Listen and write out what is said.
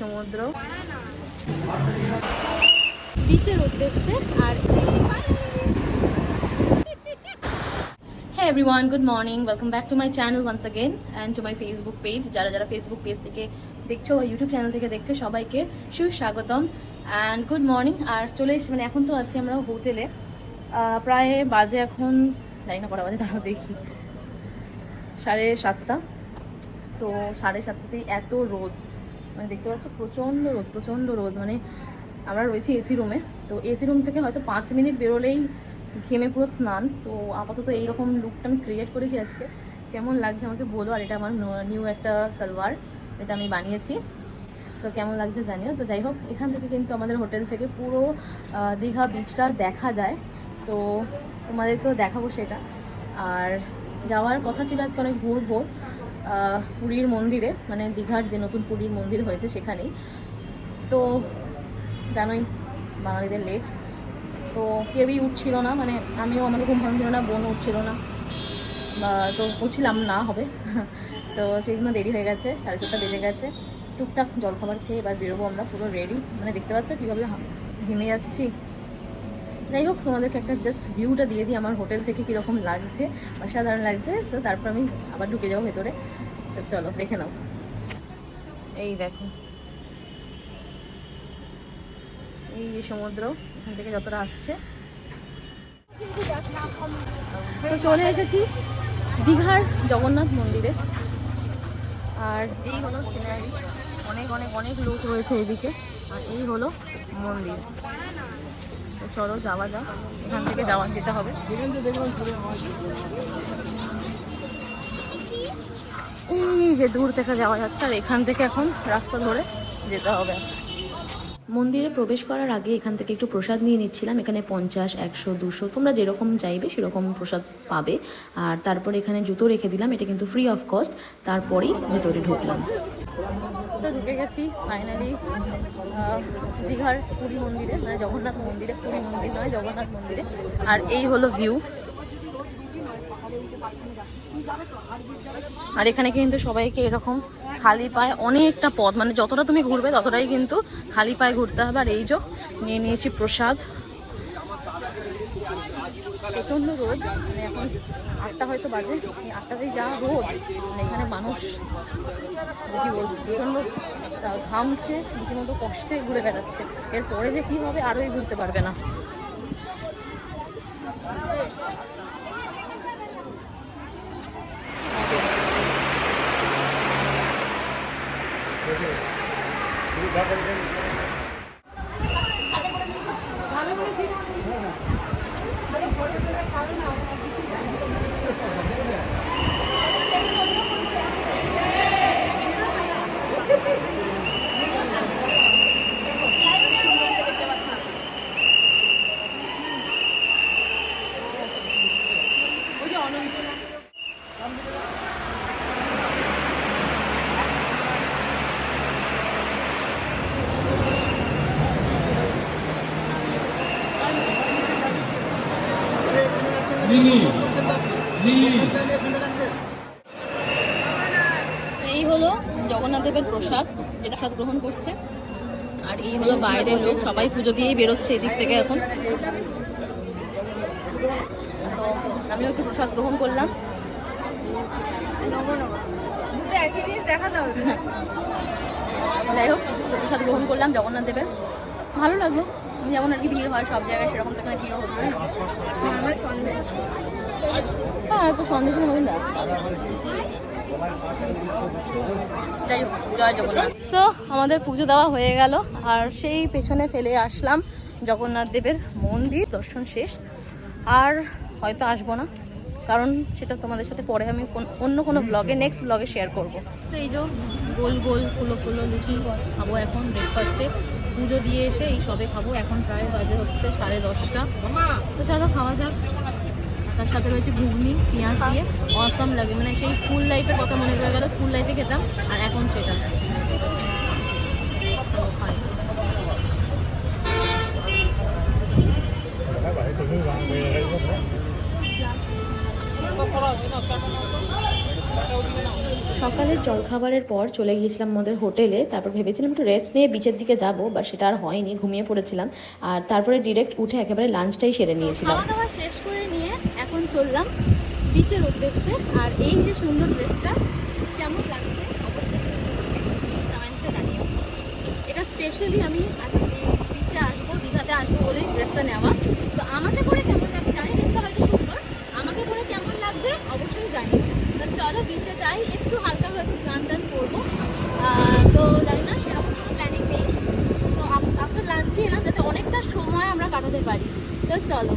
সমুদ্র। বিচের উদ্দেশ্যে আর হ্যাঁ everyone good morning welcome back to my channel once again and to my Facebook page যারা যারা ফেসবুক পেজ থেকে দেখছ বা ইউটিউব চ্যানেল থেকে দেখছ, সবাইকে সুস্বাগতম অ্যান্ড গুড মর্নিং আর চলে এসে মানে এখন তো আছি আমরা হোটেলে। প্রায় বাজে এখন, জানি না কটা বাজে তারাও দেখি। সাড়ে সাতটা। তো সাড়ে সাতটাতেই এত রোদ। মানে দেখতে পাচ্ছ, প্রচণ্ড রোদ প্রচণ্ড রোদ। মানে আমরা রয়েছি এসি রুমে, তো এসি রুম থেকে হয়তো পাঁচ মিনিট বেরোলেই ঘেমে পুরো স্নান। তো আপাতত এইরকম লুকটা আমি ক্রিয়েট করেছি আজকে। কেমন লাগছে আমাকে বলো, আর এটা আমার নিউ একটা সালোয়ার, এটা আমি বানিয়েছি। তো কেমন লাগছে জানিও। তো যাই হোক, এখান থেকে কিন্তু আমাদের হোটেল থেকে পুরো দীঘা বিচটা দেখা যায়। তো তোমাদেরকেও দেখাবো সেটা। আর যাওয়ার কথা ছিল আজকে অনেক ভোর ভোর। পুরীর মন্দিরে মানে দীঘার যে নতুন পুরীর মন্দির হয়েছে সেখানেই। তো, জানোই, বাঙালিদের লেট তো কেউই উঠছিল না মানে আমিও, আমাদের ঘুম ভাঙছিল না বোন উঠছিল না। বা, তো উঠছিলাম না, হবে। তো সেই জন্য দেরি হয়ে গেছে, সাড়ে সাতটা বেজে গেছে। টুকটাক জলখাবার খেয়ে এবার বেরোবো আমরা, পুরো রেডি মানে দেখতে পাচ্ছ কীভাবে ঘেমে যাচ্ছি? যাই হোক, তোমাদেরকে একটা জাস্ট ভিউটা দিয়ে দিই আমার হোটেল থেকে কীরকম লাগছে। অসাধারণ লাগছে। তো তারপর আমি আবার ঢুকে যাব ভেতরে। চলো, দেখে নাও। এই দেখো। এই যে সমুদ্র, এখান থেকে যতটা আসছে। তো চলে এসেছি দীঘার জগন্নাথ মন্দিরে। আর এই হলো সিনারি অনেক অনেক অনেক লোক রয়েছে এদিকে। আর এই হলো মন্দির। চলো যাওয়া যাক। এখান থেকে যাওয়া যেতে হবে। এই যে দূর থেকে যাওয়া যাচ্ছে, আর এখান থেকে এখন রাস্তা ধরে যেতে হবে। মন্দিরে প্রবেশ করার আগে এখান থেকে একটু প্রসাদ নিয়ে নিচ্ছিলাম। এখানে পঞ্চাশ, একশো, দুশো, তোমরা যেরকম চাইবে সেরকম প্রসাদ পাবে। আর তারপরে এখানে জুতো রেখে দিলাম, এটা কিন্তু ফ্রি অফ কস্ট তারপরেই ভেতরে ঢুকলাম। তো ঢুকে গেছি ফাইনালি দীঘার পুরী মন্দিরে মানে জগন্নাথ মন্দিরে, পুরী মন্দির নয়, জগন্নাথ মন্দিরে। আর এই হলো ভিউ আর এখানে কিন্তু সবাইকে এরকম খালি পায়ে অনেকটা পথ মানে যতটা তুমি ঘুরবে ততটাই কিন্তু খালি পায়ে ঘুরতে হবে। আর এই যে, নিয়ে নিয়েছি প্রসাদ। প্রচণ্ড রোদ মানে এখন আটটা হয়তো বাজে, এই আটটাতেই যা রোদ মানে এখানে মানুষ কি বলব, প্রচণ্ড ঘামছে, রীতিমতো কষ্টে ঘুরে বেড়াচ্ছে। এরপরে যে কি হবে আরোই ঘুরতে পারবে না। এই হলো জগন্নাথ দেবের প্রসাদ যেটা প্রসাদ গ্রহণ করছে। আর এই হলো বাইরের লোক সবাই পুজো দিয়েই বেরোচ্ছে এদিক থেকে এখন। তো আমিও একটু প্রসাদ গ্রহণ করলাম। যাই হোক প্রসাদ গ্রহণ করলাম জগন্নাথ দেবের। ভালো লাগল। যেমন আর কি ভিড় হয় সব জায়গায় সেরকম তো এখানে ভিড়ও হচ্ছে হ্যাঁ একটু সন্দেশের মতন জগন্নাথ। সো আমাদের পুজো দেওয়া হয়ে গেল আর সেই পেছনে ফেলে আসলাম জগন্নাথ দেবের মন্দির দর্শন শেষ। আর হয়তো আসব না কারণ সেটা তোমাদের সাথে পরে আমি অন্য কোনো ব্লগে নেক্সট ব্লগে শেয়ার করব। তো এই যে গোল গোল ফুলো ফুলো লুচি খাব এখন ব্রেকফাস্টে পুজো দিয়ে এসে এই সবে খাব। এখন প্রায় বাজে হচ্ছে সাড়ে দশটা। তো চলো খাওয়া যাক। তার সাথে রয়েছে ঘুগনি, পেঁয়াজ দিয়ে। অসম লাগে। মানে সেই স্কুল লাইফের কথা মনে পড়ে গেল। স্কুল লাইফে খেতাম, আর এখন সেটা। সকালের জলখাবারের পর চলে গিয়েছিলাম আমাদের হোটেলে। তারপর ভেবেছিলাম একটু রেস্ট নিয়ে বিচের দিকে যাব বা সেটা আর হয়নি, ঘুমিয়ে পড়েছিলাম। আর তারপরে ডিরেক্ট উঠে একেবারে লাঞ্চটাই সেরে নিয়েছিলাম। খাওয়া দাওয়া শেষ করে নিয়ে এখন চললাম বিচের উদ্দেশ্যে। আর এই যে সুন্দর ড্রেসটা কেমন লাগছে? এটা স্পেশালি আমি আজকে বিচে আসব, দীঘাতে আসব বলে ড্রেসটা নেওয়া। তো আমাকে পরে কেমন লাগছে? জানি ড্রেসটা হয়তো সুন্দর। আমাকে পরে কেমন লাগছে? অবশ্যই জানিও। চলো বিচে যাই, একটু হালকা হয়তো স্নান টান করব। তো জানি না সেরকম কোনো প্ল্যানিং নেই। তো আফটার লাঞ্চে এলাম যাতে অনেকটা সময় আমরা কাটাতে পারি। তো চলো।